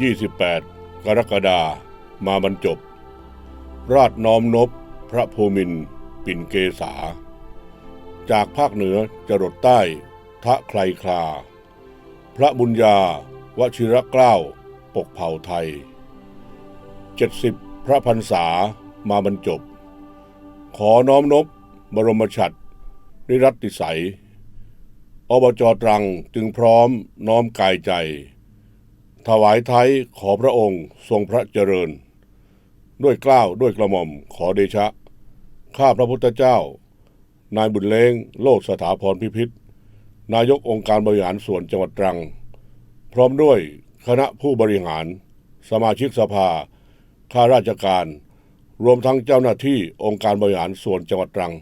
28 กรกฎามาบรรจบ ราชน้อมนบพระภูมิน ปิ่นเกษา จากภาคเหนือจรดใต้ ทะใครคลา พระบุญญาวชิรเกล้า ปกเผ่าไทย 70 พระพรรษามาบรรจบ ขอน้อมนบบรมฉัตรนิรัติสัยอบจตรังจึงพร้อมน้อมกายใจ ถวายไทยขอพระองค์ทรงพระเจริญ ด้วยเกล้าวด้วยกระหม่อมขอเดชะ ข้าพระพุทธเจ้า นายบุญเล้งโลดสถาพรพิพิธ นายกองค์การบริหารส่วนจังหวัดตรัง พร้อมด้วยคณะผู้บริหาร สมาชิกสภา ข้าราชการ รวมทั้งเจ้าหน้าที่องค์การบริหารส่วนจังหวัดตรัง